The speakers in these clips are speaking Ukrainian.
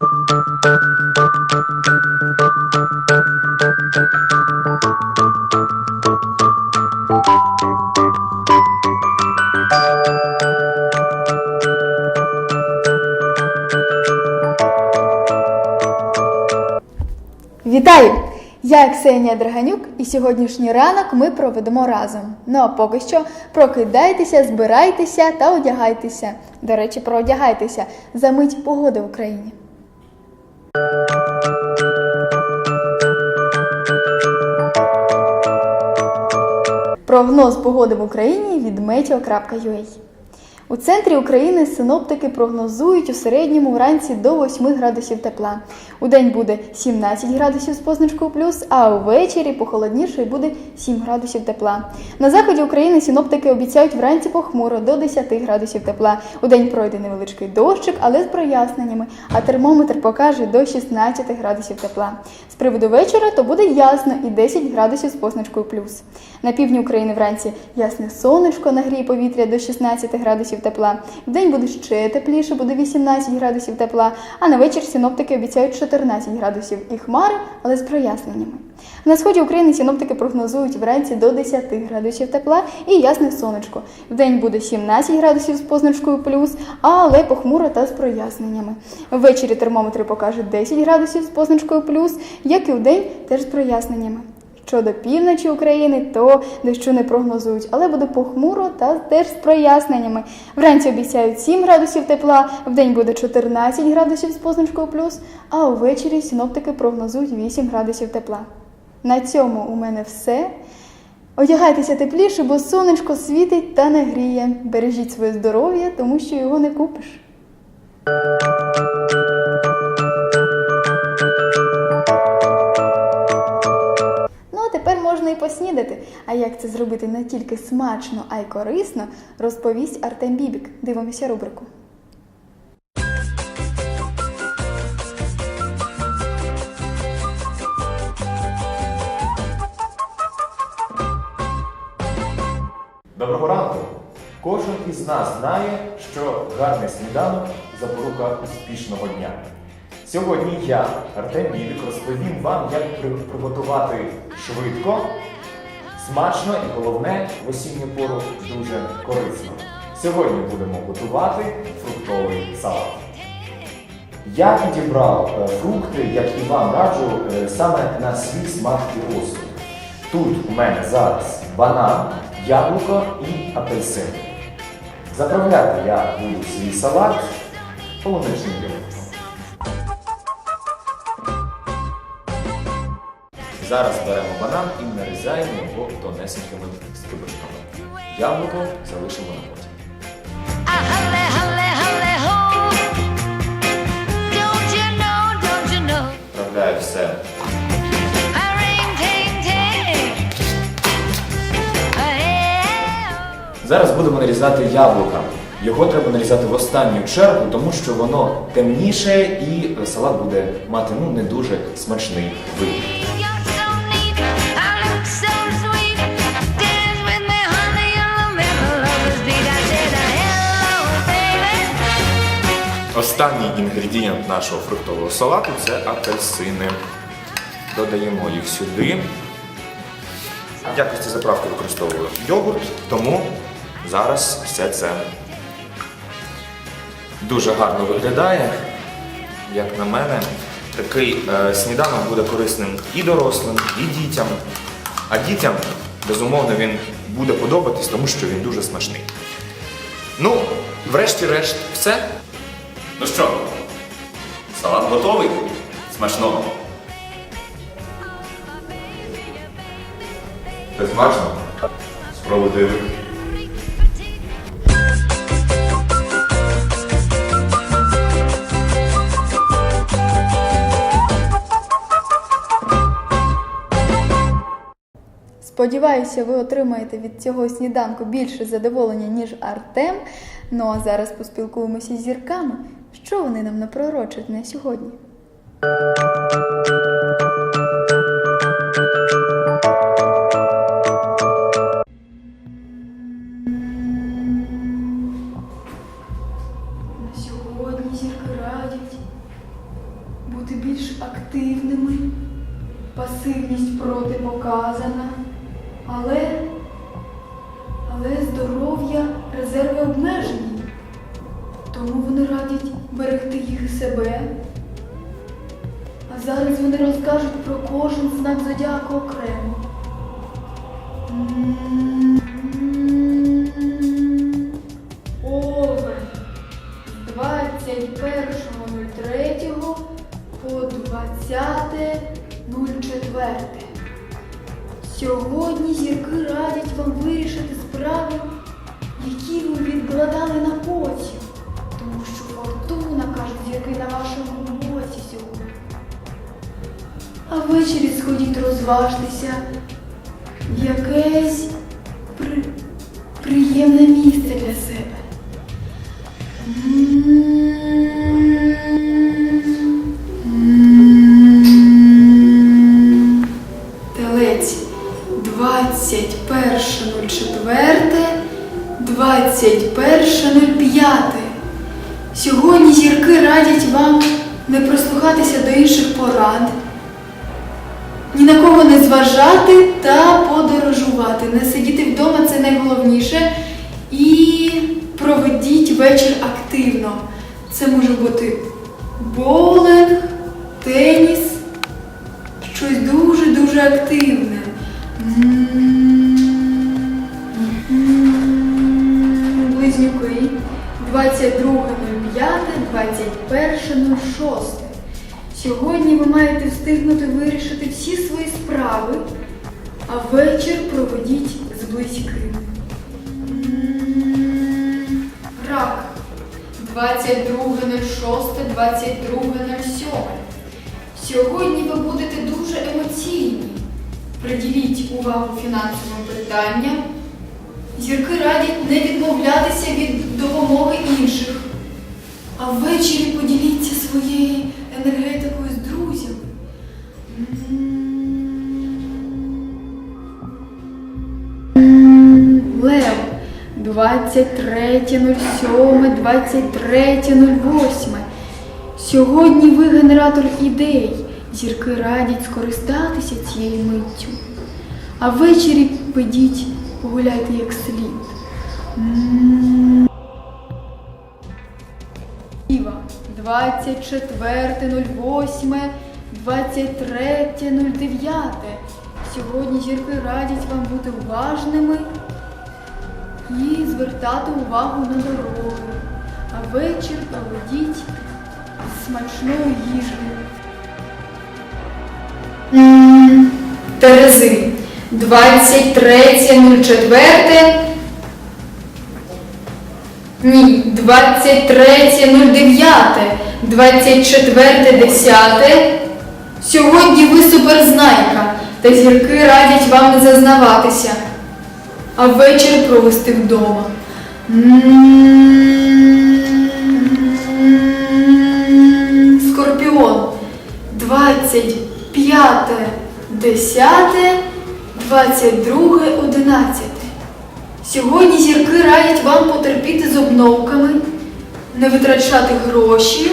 Вітаю! Я Ксенія Драганюк, і сьогоднішній ранок ми проведемо разом. Ну а поки що прокидайтеся, збирайтеся та одягайтеся. До речі, про одягайтеся за мить погоди в Україні. Прогноз погоди в Україні від meteo.ua У центрі України синоптики прогнозують у середньому вранці до 8 градусів тепла. У день буде 17 градусів з позначкою плюс, а увечері похолодніше буде 7 градусів тепла. На заході України синоптики обіцяють вранці похмуро до 10 градусів тепла. У день пройде невеличкий дощик, але з проясненнями, а термометр покаже до 16 градусів тепла. З приводу вечора то буде ясно і 10 градусів з позначкою плюс. На півдні України вранці ясне сонечко нагріє повітря до 16 градусів тепла. Вдень буде ще тепліше, буде 18 градусів тепла, а на вечір синоптики обіцяють 14 градусів і хмари, але з проясненнями. На сході України синоптики прогнозують вранці до 10 градусів тепла і ясне сонечко. Вдень буде 17 градусів з позначкою плюс, але похмуро та з проясненнями. Ввечері термометри покажуть 10 градусів з позначкою плюс, як і вдень теж з проясненнями. Щодо півночі України, то дощу не прогнозують, але буде похмуро та теж з проясненнями. Вранці обіцяють 7 градусів тепла, вдень буде 14 градусів з позначкою плюс, а увечері синоптики прогнозують 8 градусів тепла. На цьому у мене все. Одягайтеся тепліше, бо сонечко світить та не гріє. Бережіть своє здоров'я, тому що його не купиш. Це зробити не тільки смачно, а й корисно, розповість Артем Бібік. Дивимося рубрику. Доброго ранку! Кожен із нас знає, що гарний сніданок запорука успішного дня. Сьогодні я, Артем Бібік, розповім вам, як приготувати швидко, смачно і головне в осінню пору дуже корисно. Сьогодні будемо готувати фруктовий салат. Я підібрав е, фрукти, як і вам раджу, е, саме на свій смак і розсуд. Тут у мене зараз банан, яблуко і апельсин. Заправляти я буду свій салат полуничним йогуртом. Зараз беремо банан і нарізаємо його тонесенькими скибочками. Яблуко залишимо на потім. Вправляю все hey, Зараз будемо нарізати яблука. Його треба нарізати в останню чергу, тому що воно темніше і салат буде мати ну, не дуже смачний вигляд. Останній інгредієнт нашого фруктового салату це апельсини. Додаємо їх сюди. В якості заправки використовую йогурт, тому зараз все це дуже гарно виглядає. Як на мене, такий е, сніданок буде корисним і дорослим, і дітям. А дітям, безумовно, він буде подобатись, тому що він дуже смачний. Ну, врешті-решт, все. Ну що, салат готовий? Смачного. Це смачно? Спробуйте ви. Сподіваюся, ви отримаєте від цього сніданку більше задоволення, ніж Артем. Ну а зараз поспілкуємося з зірками. Що вони нам напророчать на сьогодні? Пасивність протипоказана. Але, але здоров'я, резерви обмежені. Тому вони радять берегти їх і себе. А зараз вони розкажуть про кожен знак зодіаку окремо. Овен з 21.03 по 20.04. Сьогодні зірки радять вам вирішити справи, які ви відкладали на потім. Фортуна, кажуть зірки, на вашому боці сьогодні. А ввечері сходіть розважтеся в якесь при... приємне місце Це може бути боулинг, теніс, щось дуже-дуже активне. Близнюки 22.05, 21.06. Сьогодні ви маєте встигнути вирішити всі свої справи, а вечір проведіть з близькими. Рак 22.06, 22.07. Сьогодні ви будете дуже емоційні. Приділіть увагу фінансовим питанням. Зірки радять не відмовлятися від допомоги інших. А ввечері поділіться своєю 23.07, 23.08. Сьогодні ви генератор ідей. Зірки радять скористатися цією миттю. А ввечері підіть, погуляйте як слід. М. Діва 24.08, 23.09. Сьогодні зірки радять вам бути уважними і звертати увагу на дороги. А вечір проведіть смачною їжею. Терези 23.04. Ні, 23.09, 24.10. Сьогодні ви суперзнайка, та зірки радять вам не зазнаватися, а вечір провести вдома. Скорпіон 25, 10, 22, 11. Сьогодні зірки радять вам потерпіти з обновками, не витрачати гроші,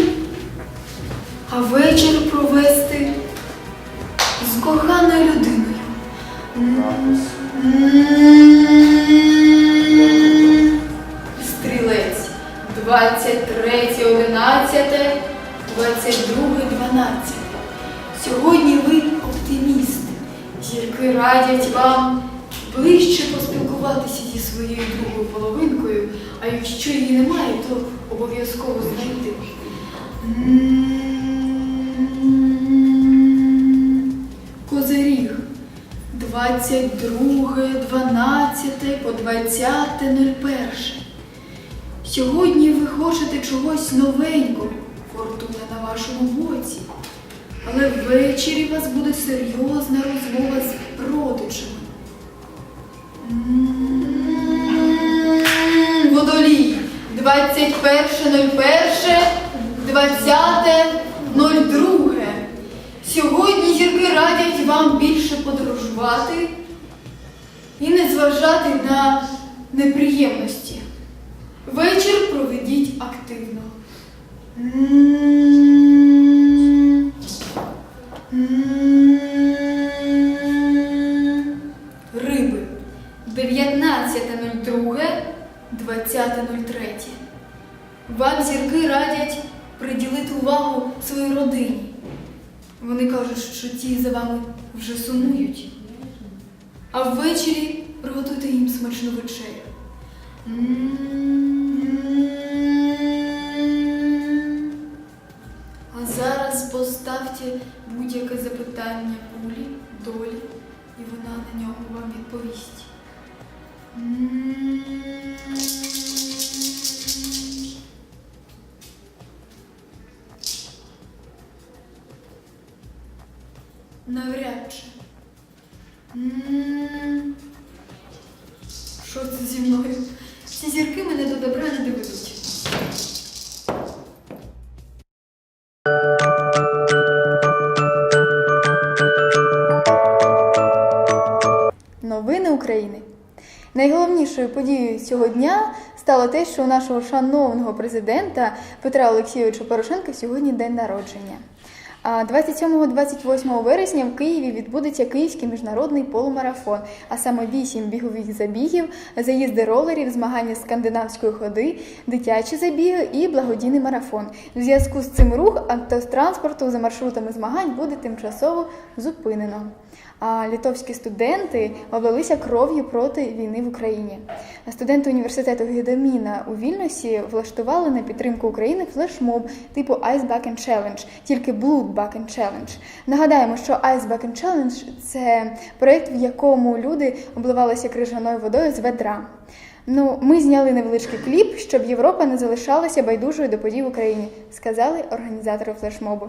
а вечір 23, 11, 22, 12. Сьогодні ви оптиміст. Зірки радять вам ближче поспілкуватися зі своєю другою половинкою, а якщо її немає, то обов'язково знайти. Козиріг 22, 12 по 20.01. Сьогодні ви хочете чогось новенького, фортуна на вашому боці. Але ввечері у вас буде серйозна розмова з родичами. Водолій 21.01, 20.02. Сьогодні зірки радять вам більше подорожувати і не зважати на неприємності. Вечір проведіть активно. Риби 19.02, 20.03. Вам зірки радять приділити увагу своїй родині. Вони кажуть, що ті за вами вже сумують. А ввечері приготуйте їм смачну вечерю. Поставте будь-яке запитання кулі, долі, і вона на нього вам відповість. Навряд чи. Найголовнішою подією цього дня стало те, що у нашого шановного президента Петра Олексійовича Порошенка сьогодні день народження. А 27-28 вересня в Києві відбудеться Київський міжнародний полумарафон, а саме 8 бігових забігів, заїзди ролерів, змагання скандинавської ходи, дитячі забіги і благодійний марафон. В зв'язку з цим рух автотранспорту за маршрутами змагань буде тимчасово зупинено. А литовські студенти облилися кров'ю проти війни в Україні. Студенти університету Гедеміна у Вільнюсі влаштували на підтримку України флешмоб типу Ice Bucket Challenge, тільки Blood Bucket Challenge. Нагадаємо, що Ice Bucket Challenge – це проєкт, в якому люди обливалися крижаною водою з ведра. Ну, ми зняли невеличкий кліп, щоб Європа не залишалася байдужою до подій в Україні, сказали організатори флешмобу.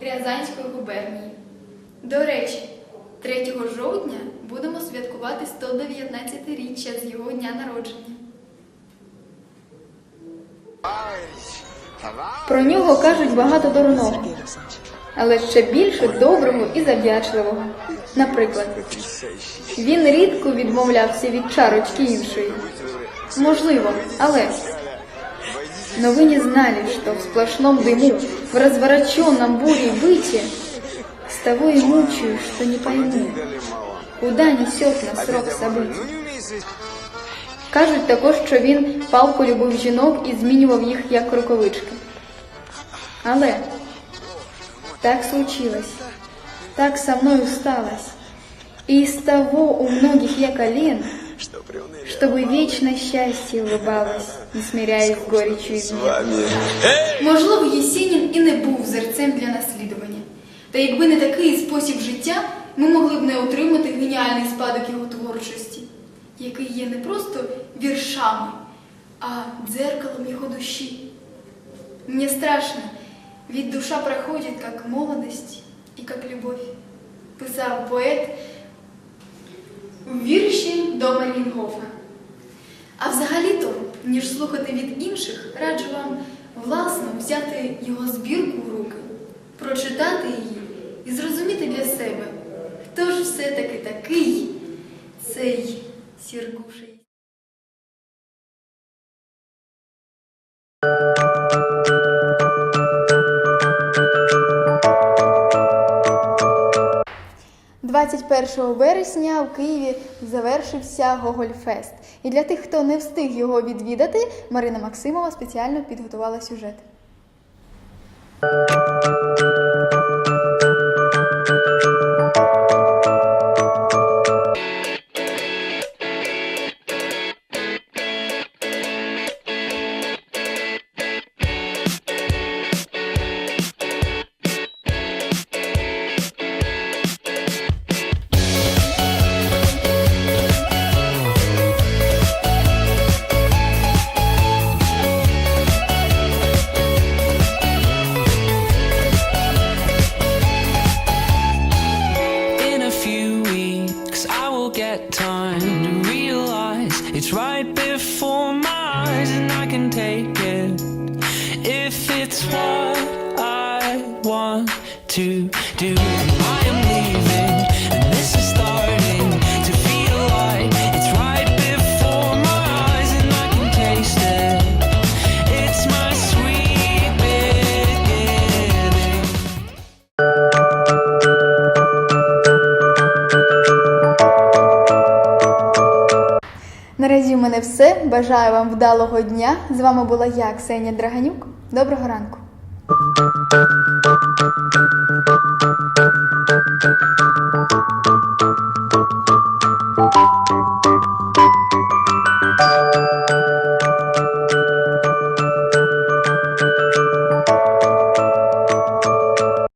Рязанської губернії. До речі, 3 жовтня будемо святкувати 119-річчя з його дня народження. Про нього кажуть багато дурного, але ще більше доброго і завдячливого. Наприклад, він рідко відмовлявся від чарочки іншої. Можливо, але... Но вы не знали, что в сплошном дыму, в развороченном буре быте, с того и мучаю, что не пойму, куда несет нас срок событий. Кажуть також, що він палко любив жінок і змінював їх як рукавички. Але так случилось, так со мною сталось. И из того у многих я колен, чтобы вечное счастье улыбалось, не смиряясь с горечью измен. Можливо, Єсенін і не був взірцем для наслідування. Та якби не такий спосіб життя, ми могли б не отримати геніальний спадок його творчості, який є не просто віршами, а дзеркалом його душі. Мне страшно, ведь душа проходит как молодость и как любовь, писав поет в вірші до Мерлінгофа. А взагалі-то, ніж слухати від інших, раджу вам власно взяти його збірку в руки, прочитати її і зрозуміти для себе, хто ж все-таки такий цей сіркуший. – 21 вересня в Києві завершився Гогольфест. І для тих, хто не встиг його відвідати, Марина Максимова спеціально підготувала сюжет. It's what I want to do. I am leaving, and this is starting to feel like it's right before my eyes, and I can taste it. It's my sweet beginning. Наразі в мене все. Бажаю вам вдалого дня. З вами була я, Ксенія Драганюк. Доброго ранку.